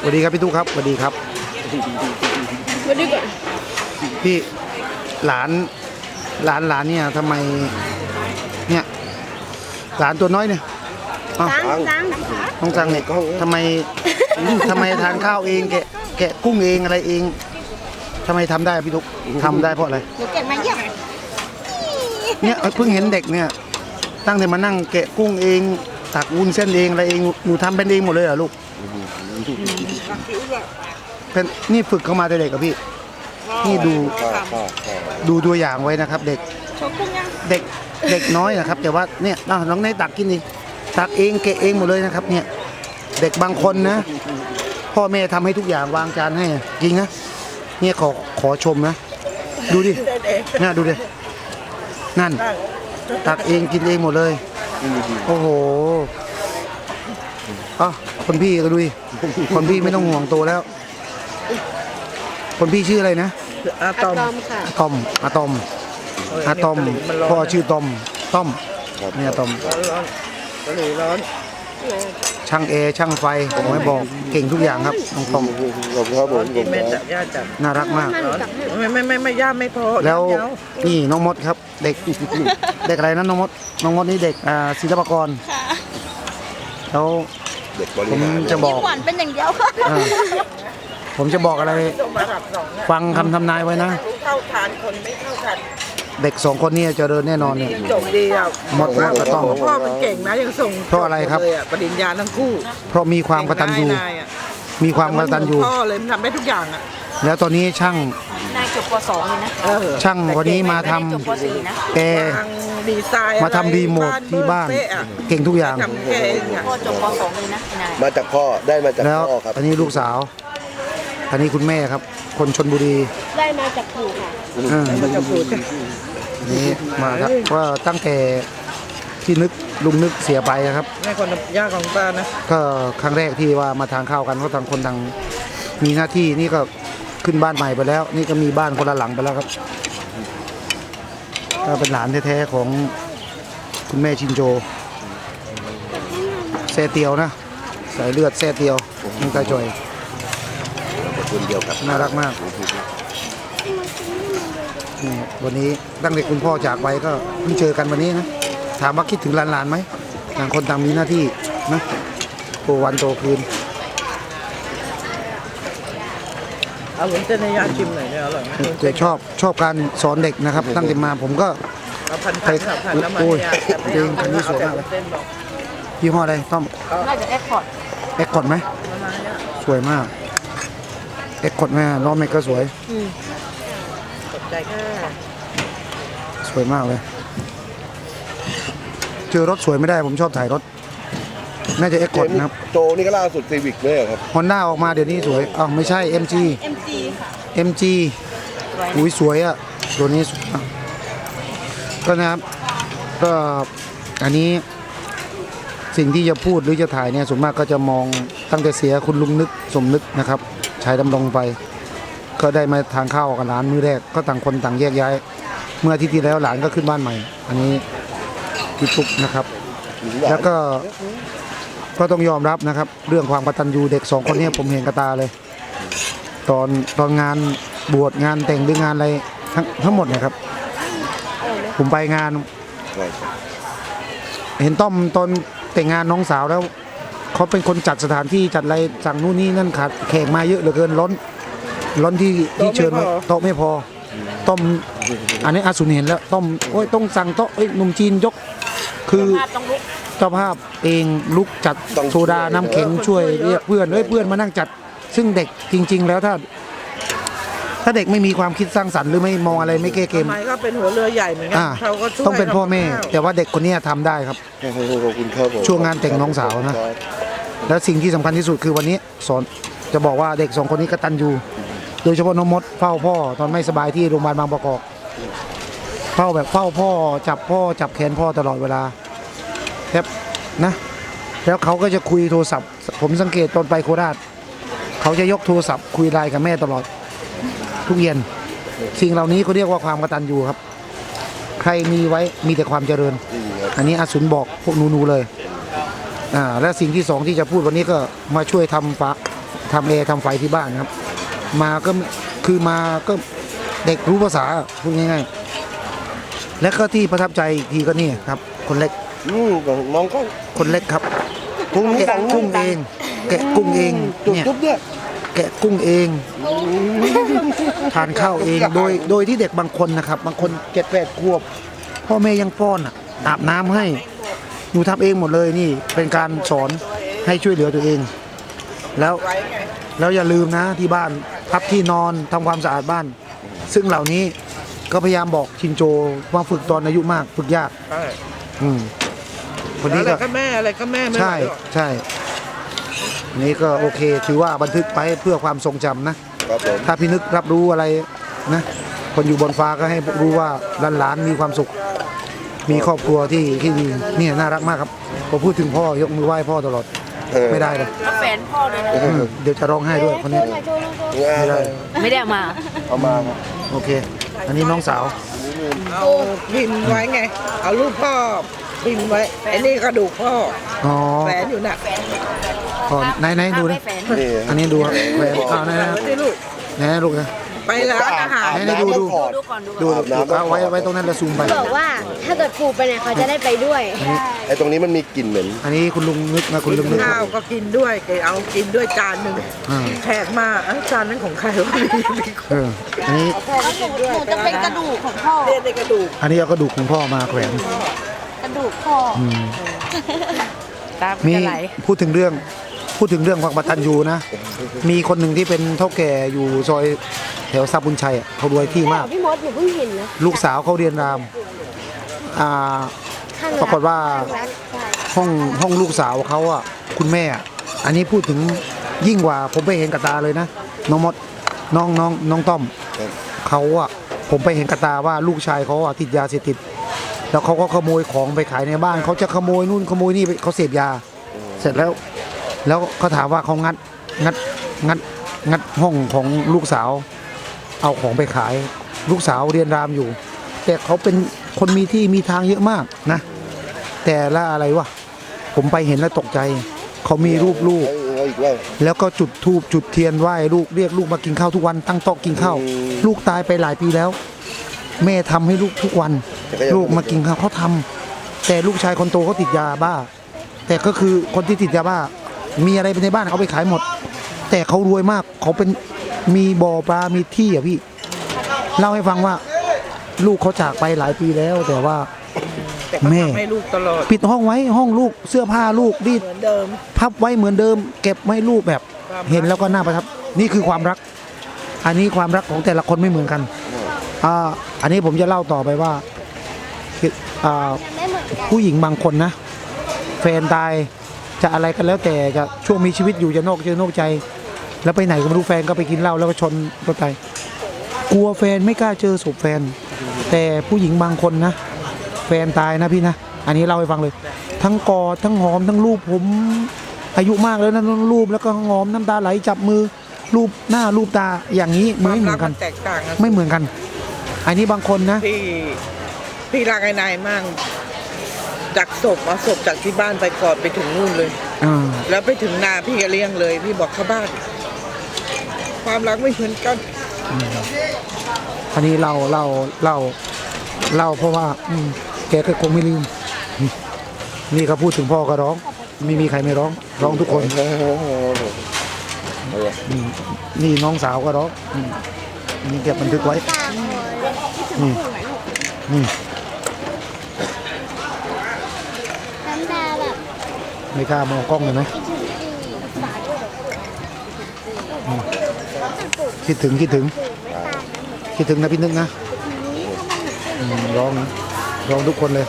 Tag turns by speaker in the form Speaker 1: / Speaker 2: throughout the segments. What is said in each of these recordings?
Speaker 1: สวัสดีครับพี่ตุ๊กครับสวัสดีครับ
Speaker 2: วันนี้ก่อน
Speaker 1: พี่หลานหลานหลานเนี่ยทำไมเนี่ยหลานตัวน้อยเนี่ยอ้าว
Speaker 2: ล้างล้าง
Speaker 1: น้องจังเนี่ยทำไมทำไมทานข้าวเองแกะแกะกุ้งเองอะไรเองทำไมทำได้พี่ตุ๊กทำได้เพราะอะไร
Speaker 2: หนูเก็บมาเยี่ยม
Speaker 1: เนี่ยเพิ่งเห็นเด็กเนี่ย ตั้งแต่มานั่งแกะกุ้งเองตักวุ้นเส้นเองอะไรเองหนูทำเป็นเองหมดเลยเหรอลูก เป็นนี่ฝึกเข้ามาแต่เด็กกับพี่ นี่ดูดูตัวอย่างไว้นะครับ เด็กเด็กเด็กน้อยนะครับ แต่ว่าเนี่ยน้องน้องในตักกินดิตักเองเกะเองหมดเลยนะครับ เนี่ย เด็กบางคนนะ พ่อแม่ทำให้ทุกอย่างวางจานให้จริงนะเนี่ยขอขอชมนะ ดูดิน่าดูดินั่น ตักเองกินเองหมดเลย โอ้โหอะ คนพี่ก็ดูดิคนพี่ไม่ต้องห่วงตัวแล้ว คนพี่ชื่ออะไรนะ
Speaker 3: อะตอม
Speaker 2: ตอมค่ะ
Speaker 1: อะตอมอะตอมอะตอมพ่อชื่อตอมต้อมเนี่ยอะตอม
Speaker 3: ร้อนร้อนกะหรี่ร้อน
Speaker 1: ช่างเอร์ช่างไฟผมไม่บอกเก่งทุกอย่างครับน้องตอม
Speaker 4: ผมครับผมผ
Speaker 3: กิน
Speaker 4: ม
Speaker 3: แม่
Speaker 4: ค
Speaker 3: จั
Speaker 4: รั
Speaker 3: บบย่าจับ
Speaker 1: น่ารักมาก
Speaker 2: มาหนูตักให้
Speaker 3: ไม่ไม่ไม่ไม่ย่าไม่พอ
Speaker 1: แล้ว
Speaker 3: เดี๋ย
Speaker 1: นี่น้องมดครับ เด็กเด็กอะไรนะน้องมดน้องมดนี่เด็กอ่าศิลปากรแล้ว
Speaker 4: เด็กบ
Speaker 1: ผ
Speaker 4: ริ
Speaker 1: ม
Speaker 4: หาร
Speaker 1: จะบอก
Speaker 2: หวานเป็นอย่างเดียวค่ะ
Speaker 1: อ่าผมจะบอกอะไร
Speaker 3: ต้องมาดับสองเนี่ย
Speaker 1: ฟังคำทำนายไว้นะ
Speaker 3: รู้เข้าทานคนไม่เข้าทาน
Speaker 1: เด็กสองคนนี้เจริญแน่นอนเนี่ย
Speaker 3: ยังจบดีอะ
Speaker 1: มดมดก็ต้อง
Speaker 3: พ่อมันเก่งนะยังส่ง
Speaker 1: เพราะอะไรครับ
Speaker 3: เลยอะปริญญาทั้งคู่
Speaker 1: เพราะมีความกตัญญู
Speaker 3: เก่งนายอะ
Speaker 1: มีความกตัญญู
Speaker 3: พ่อเลยมันทำได้ทุกอย่างอะ
Speaker 1: แล้วตอนนี้ช่าง
Speaker 2: นายจบป .2 เลยนะ
Speaker 3: เออ
Speaker 1: ช่างวันนี้มาทำ
Speaker 2: นายจบป .4 นะ
Speaker 1: แก
Speaker 3: ทาง ดีไซน์
Speaker 1: มาทำรีโมทที่บ้าน
Speaker 3: เป๊ะอะ
Speaker 1: เก่งทุกอย่าง
Speaker 3: ทำแกเองอะ
Speaker 2: พ่อจบป .2 เลยนะนาย
Speaker 4: มาจากพ่อได้มาจาก
Speaker 1: แล้ว
Speaker 4: พ่อครับ
Speaker 1: อันนี้ลูกสาว อันนี้คุณแม่ครับ คนชนบุรี
Speaker 2: ได้มาจากปู่ค่ะ
Speaker 1: อ่า
Speaker 3: มันจะพูด
Speaker 1: อันนี้มาครับว่าตั้งแต่ที่นึกลุงนึกเสียไปนะครับ
Speaker 3: แม่คนย่าของป้านะ
Speaker 1: ก็ครั้งแรกที่ว่ามาทานข้าวกันก็ต่างคนต่างมีหน้าที่นี่ก็ขึ้นบ้านใหม่ไปแล้ว นี่ก็มีบ้านคนละหลังไปแล้วครับ ก็เป็นหลานแท้ๆของคุณแม่ชินโจแซ่เตียวนะสายเลือดแซ่เตียวมึงตาจ่อย
Speaker 4: คนเดียวครับ
Speaker 1: น่ารักมากนี่วันนี้ตั้งแต่คุณพ่อจากไปก็เพิ่งเจอกันวันนี้นะถามว่าคิดถึงหลานๆไหมต่างคนต่างมีหน้าที่นะโตวันโตคืน
Speaker 3: เอาผมเต้นให้ย่าชิมหน่อยเนี่ยอร่อยไหม
Speaker 1: เด็กชอบชอบการสอนเด็กนะครับ ตั้งแต่มาผมก็
Speaker 3: เอาพันพันค่ะพันแล้วมา
Speaker 1: โอ้ย
Speaker 3: ให้ย่าแต่ไม่
Speaker 1: เพล
Speaker 3: เอา
Speaker 1: งคันนี้สวยมากเลย
Speaker 3: เต้นบอก
Speaker 1: ยี่ห้ออะไรต้อม
Speaker 2: น่าจะแอคพอร์ต
Speaker 1: เอ็กคอดไหม
Speaker 3: ประมาณเนี้ย
Speaker 1: สวยมาก เอ็กคอดแม่ล้อแม็กก็สวย
Speaker 3: ตกใจค่ะ
Speaker 1: สวยมากเลย เจอรถสวยไม่ได้ผมชอบถ่ายรถ น่าจะเอ็กคอดนะครับ
Speaker 4: โจนี่ก็ล่าสุดซีวิกเลยเหรอครับ
Speaker 1: ฮอนด้าออกมาเดี๋ยวนี้สวยอ้าวไม่ใช่ MG
Speaker 2: MG ค่ะ
Speaker 1: MG อุ้ยสวยอะตัวนี้สวยอะก็นะครับก็อันนี้สิ่งที่จะพูดหรือจะถ่ายเนี่ยส่วนมากก็จะมองตั้งแต่เสียคุณลุงนึกสมนึกนะครับชายดำรงไป ก็ได้มาทานข้าวกับหลานมื้อแรกก็ต่างคนต่างแยกย้าย เมื่ออาทิตย์ที่แล้วหลานก็ขึ้นบ้านใหม่ อันนี้พี่ตุ๊กนะครับ แล้วก็ ก็ต้องยอมรับนะครับ เรื่องความกตัญญูเด็กสองคนเนี้ผมเห็นกระตาเลย ตอนตอนงานบวชงานแต่งหรืองานอะไรทั้งทั้งหมดเนะครับ ผมไปงาน
Speaker 4: ใช่
Speaker 1: เห็นต้อมตอนแต่งงานน้องสาวแล้วเขาเป็นคนจัดสถานที่จัดอะไรสั่งนู่นนี่นั่นขาดแขกมาเยอะเหลือเกินล้นล้นที่ที่เชิญไว้โต๊ะไม่พอต้มอันนี้อาสุนเห็นแล้วต้มโอ้ยต้องสั่งโต๊ะเอ้ยหนุ่มจีนยก คือ
Speaker 2: ภาพต้องลุก
Speaker 1: เจ้าภาพเองลุกจัดโซดาน้ำแข็งช่วยเรียกเพื่อนเอ้ยเพื่อนมานั่งจัด ซึ่งเด็กจริง ๆ แล้วถ้า ถ้าเด็กไม่มีความคิดสร้างสรรค์หรือไม่มองอะไรไม่เก้เกม
Speaker 3: ทำไมก็เป็นหัวเรือใหญ่เหมือนกั
Speaker 1: อ่า
Speaker 3: เขาก็ช่วย
Speaker 1: ต้องเป็นพ่อแม่
Speaker 3: ทำกับข้าว
Speaker 1: แต่ว่าเด็กคนเนี้ยทำได้ครับ
Speaker 4: ขอบคุณครับผม
Speaker 1: ช่วงงานแต่งน้องสาวนะ และสิ่งที่สำคัญที่สุดคือวันนี้สอนจะบอกว่าเด็กสองคนนี้กตัญญูโดยเฉพาะน้องมดเฝ้าพ่อตอนไม่สบายที่โรงพยาบาลบางประกอบเฝ้าแบบเฝ้าพ่อจับพ่อจับแขนพ่อตลอดเวลา ครับนะแล้วเขาก็จะคุยโทรศัพท์ ผมสังเกตตอนไปโคราชเขาจะยกโทรศัพท์ คุยไลน์กับแม่ตลอด ทุกเย็น สิ่งเหล่านี้เขาเรียกว่าความกตัญญูครับ ใครมีไว้มีแต่ความเจริญ อันนี้อาสุนบอกพวกหนูๆเลยอ่าและสิ่งที่สองที่จะพูดวันนี้ก็มาช่วยทำฝาทำเอร์ทำไฟที่บ้านครับ มาก็คือมาก็เด็กรู้ภาษาพูดง่ายๆ และก็ที่ประทับใจอีกทีก็นี่ครับ คนเล็ก
Speaker 4: อืมมองกล้อง
Speaker 1: คนเล็กครับ
Speaker 4: กุ้ง
Speaker 1: แกะกุ้งเอง แกะกุ้งเอง
Speaker 4: จุด
Speaker 1: เนี่ย
Speaker 4: จุ๊บเนี่ย
Speaker 1: แกะกุ้งเอง ทานข้าวเองโดยโดยที่เด็กบางคนนะครับ บางคนเจ็ดแปดขวบ พ่อแม่ยังป้อนอะอาบน้ำให้หนูทำเองหมดเลยนี่ เป็นการสอนให้ช่วยเหลือตัวเอง แล้วแล้วอย่าลืมนะที่บ้านพับที่นอนทำความสะอาดบ้าน ซึ่งเหล่านี้ก็พยายามบอกชินโจว่าฝึกตอนอายุมาก ฝึกยากอืม คน
Speaker 3: อะ
Speaker 1: นี้
Speaker 3: ไร
Speaker 1: ก็
Speaker 3: ก็แม่อะไรก็แม่ไม่ไหว
Speaker 1: ใช่
Speaker 3: หรอก
Speaker 1: ใช่อันนี้ก็โอเคถือว่าบันทึกไปเพื่อความทรงจำนะ
Speaker 4: ครับผม
Speaker 1: ถ้าพี่นึกรับรู้อะไรนะ คนอยู่บนฟ้าก็ให้รู้ว่าหลานๆมีความสุข มีครอบครัวที่ที่ดีเนี่ยน่ารักมากครับพอพูดถึงพ่อยกมือไหว้พ่อตลอด
Speaker 4: เออ
Speaker 1: ไม่ได้เลย
Speaker 2: แล้วแฟนพ่อเลยนะ
Speaker 1: อืมเดี๋ยวจะร้องไห้ด้วยคนนี้ ไม่ได้
Speaker 2: ไม่ได้เอามา
Speaker 4: เอามาครับ
Speaker 1: โอเค อันนี้น้องสาว
Speaker 3: เอาพิมพ์ไว้ไง เอารูปพ่อ พิมพ์ไว้ไอ้นี่กระดูกพ่อ
Speaker 1: อ๋อ
Speaker 3: แฝนอยู่น่ะ
Speaker 1: อ๋อไหนไหนดู
Speaker 2: ไม่
Speaker 1: นะ
Speaker 2: แฟน
Speaker 4: นี่
Speaker 1: อันนี้ดูครับแหวนอ้าวไหนไหน
Speaker 3: ไว้ที่ลูก
Speaker 1: ไหนไหนลูกนะ
Speaker 3: ไปร้านอาหาร
Speaker 1: ไหนๆดูดู
Speaker 2: ดูก่อนดู
Speaker 1: ดู
Speaker 2: ก่อน
Speaker 1: ดูเอาไว้ไว้ตรงนั้นแล้วซูมไป
Speaker 5: บอกว่าถ้าเกิดปู่ไปเนี่ยเขาจะได้ไปด้วย
Speaker 4: ไอ้ตรงนี้มันมีกลิ่นเหม็น
Speaker 1: อันนี้คุณลุงนึกนะคุณลุงนึก
Speaker 3: ข้าวก็กินด้วยแกเอากินด้วยจานหนึ่ง
Speaker 1: อ่า
Speaker 3: แขกมาเอ้าจานนั้นของใครวะมีมี
Speaker 1: เอออันนี้
Speaker 5: หนูจะเป็นกระดูกของพ่อ
Speaker 3: เรียกในกระดูก
Speaker 1: อันนี้เอากระดูกของพ่อมาแขวน
Speaker 5: กระ ดูกพ่อ
Speaker 1: อืม
Speaker 2: ตาม
Speaker 1: มี
Speaker 2: จะไหล
Speaker 1: พูดถึงเรื่องพูดถึงเรื่องความกตัญญูนะ มีคนหนึ่งที่เป็นเท่าแก่อยู่ซอยแถวซาบุญชัยอะเขารวยที่มาก
Speaker 5: พี่มดหนูเพิ่งเห็นนะ
Speaker 1: ลูกสาวเขาเรียนรามอ่า
Speaker 5: ข้าง
Speaker 1: ปรากฏว่า
Speaker 5: ข้างรักใช่
Speaker 1: ห้องห้องลูกสาวเขาอะคุณแม่อะอันนี้พูดถึงยิ่งกว่าผมไปเห็นกับตาเลยนะ น้องมดน้องน้องน้องต้อม
Speaker 4: ครับ
Speaker 1: เขาอะผมไปเห็นกับตาว่าลูกชายเขาอะติดยาเสพติด แล้วเขาก็ขโมยของไปขายในบ้านเขาจะขโมยนู่นขโมยนี่ไปเขาเสพยา เสร็จแล้ว แล้วเขาถามว่าเขางัดงัดงัดงัดห้องของลูกสาว เอาของไปขาย ลูกสาวเรียนรามอยู่ แต่เขาเป็นคนมีที่มีทางเยอะมากนะ แต่ละอะไรวะผมไปเห็นแล้วตกใจ เขามีรูปลูก
Speaker 4: เอาเอาอีกแล้ว
Speaker 1: แล้วก็จุดธูปจุดเทียนไหว้ลูกเรียกลูกมากินข้าวทุกวันตั้งโต๊ะกินข้าว
Speaker 4: อืม
Speaker 1: ลูกตายไปหลายปีแล้ว แม่ทำให้ลูกทุกวัน
Speaker 4: แต่ก็ยัง
Speaker 1: ลูกมากินข้าวเขาทำแต่ลูกชายคนโตเขาติดยาบ้า แต่ก็คือคนที่ติดยาบ้า มีอะไรในบ้านเขาไปขายหมด แต่เขารวยมากเขาเป็นมีบ่อปลา มีที่อะพี่เล่าให้ฟังว่า ลูกเขาจากไปหลายปีแล้ว แต่ว่า
Speaker 3: แต่ก็
Speaker 1: แม่
Speaker 3: ทำให้ลูกตลอด
Speaker 1: ปิดห้องไว้ห้องลูกเสื้อผ้าลูกรีด
Speaker 3: เหมือนเดิม
Speaker 1: พับไว้เหมือนเดิม เก็บไว้รูปแบบ
Speaker 3: ความรัก
Speaker 1: เห็นแล้วก็น่าประทับ นี่คือความรัก อันนี้ความรักของแต่ละคนไม่เหมือนกัน อ่าอันนี้ผมจะเล่าต่อไปว่าคืออ่า
Speaker 5: ไม่เหมือนกัน
Speaker 1: ผู้หญิงบางคนนะแฟนตายจะอะไรกันแล้วแต่จะช่วงมีชีวิตอยู่จะนอกเจอนอกใจ แล้วไปไหนก็ไม่รู้แฟนก็ไปกินเหล้าแล้วก็ชนรถตายกลัวแฟนไม่กล้าเจอศพแฟน แต่ผู้หญิงบางคนนะ แฟนตายนะพี่นะ อันนี้เล่าให้ฟังเลย ทั้งกอดทั้งหอมทั้งรูปผมอายุมากแล้วนะรูปแล้วก็หอมน้ำตาไหลจับมือรูปหน้ารูปตาอย่างนี้
Speaker 3: ความ
Speaker 1: ไม่เหมื
Speaker 3: รั
Speaker 1: อกนกั
Speaker 3: มันนแตกต่างกัน
Speaker 1: ไม่เหมือนกัน อันนี้บางคนนะ
Speaker 3: พี่พี่รักไอ้นายมากจากศพเอาศพจากที่บ้านไปกอดไปถึงนู่นเลย
Speaker 1: อ่า
Speaker 3: แล้วไปถึงนาพี่ก็เลี้ยงเลย พี่บอกเข้าบ้าน ความรักไม่เหมือนกัน
Speaker 1: อันนี้เราเราเราเล่าเพราะว่า อืมแกก็คงไม่ลืมอืม นี่เขาพูดถึงพ่อก็ร้อง ไม่มีใครไม่ร้อง ร้องทุกคน
Speaker 4: เอาละ
Speaker 1: อืมนี่น้องสาวก็ร้องอืมนี่เก็บบันทึกไว้
Speaker 5: ตาคอย
Speaker 1: นี่นี่
Speaker 5: น้ำตาแบบ
Speaker 1: ไม่กล้ามองกล้องเลยไหม
Speaker 5: คิดถึงปู่
Speaker 1: คิดถึงคิดถึง
Speaker 5: ปู่ไม่ตายนะ
Speaker 1: คิดถึงนะพี่นึกนะอืมร้องนะร้องทุกคนเลย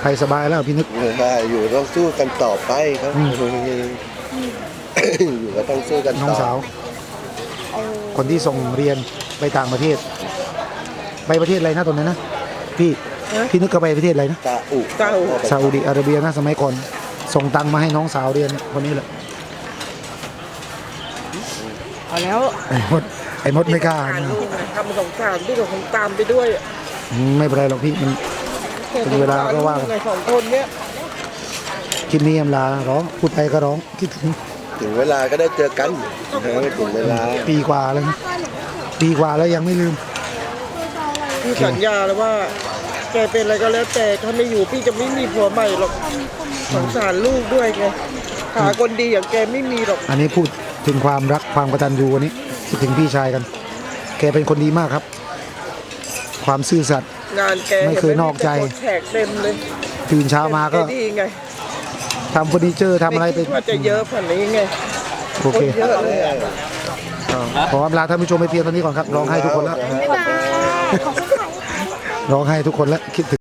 Speaker 1: ใครสบายแล้วพี่นึก
Speaker 4: ได้อยู่ต้องสู้กันต่อไปครับ
Speaker 1: อืม
Speaker 4: อยู่ก็ต้องสู้กัน
Speaker 1: น้อง
Speaker 4: ต่อ
Speaker 1: สาว คนที่ส่งเรียนไปต่างประเทศ ไปประเทศอะไรนะตอนนั้นนะพี่
Speaker 3: เอ๊ะ
Speaker 1: พี่นึกก็ไปประเทศอะไรนะ
Speaker 4: ตาอุ
Speaker 3: ตาอุ
Speaker 1: ซาอุดิอาระเบียนะสมัยก่อนส่งตังค์มาให้น้องสาวเรียนคนนี้แหละ
Speaker 3: เอาแล้ว
Speaker 1: ไอ้มดไอ้มดไม่กล้า
Speaker 3: อ่าน
Speaker 1: นะ
Speaker 3: ลูกนะทำสงสารพี่ก็คงตามไปด้วย
Speaker 1: อืมไม่เป็นไรหรอกพี่มันถึงเวลาก็ว่ากัน
Speaker 3: ในสองคนเนี้ย
Speaker 1: คลิปนี้ยำลาร้องพูดไปก็ร้องคิดถึง
Speaker 4: ถึงเวลาก็ได้เจอกันเออถึงเวลา
Speaker 1: ปีกว่าแล้วนะปีกว่าแล้วยังไม่ลืม
Speaker 3: พี่สัญญาแล้วว่าแกเป็นอะไรก็แล้วแต่ถ้าไม่อยู่พี่จะไม่มีผัวใหม่หรอกสงสารลูกด้วยไงหาคนดีอย่างแกไม่มีหรอก
Speaker 1: อันนี้พูดถึงความรักความกตัญญูวันนี้คิดถึงพี่ชายกัน แกเป็นคนดีมากครับ ความซื่อสัตย์
Speaker 3: งานแก
Speaker 1: ไม่เคยนอกใจ
Speaker 3: เห็นไหมมีแต่คนแขกเต็มเลย
Speaker 1: ตื่นเช้ามาก็
Speaker 3: แดีไง
Speaker 1: ทำเฟอร์นิเจอร์ทำอะไรไป
Speaker 3: ม่คิดว่าจะเยอะผ่านนี้ไง
Speaker 1: โอ
Speaker 3: ค
Speaker 1: เคน
Speaker 3: เยอะเลยอะ
Speaker 1: ขออำลาท่านผู้ชมไปเพียงเท่านี้ก่อนครับร้องไห้ทุกคนแล้ว
Speaker 5: บ๊ายบายขอบคุณค่ะ
Speaker 1: ร้องไห้ทุกคนแล้วคิดถึง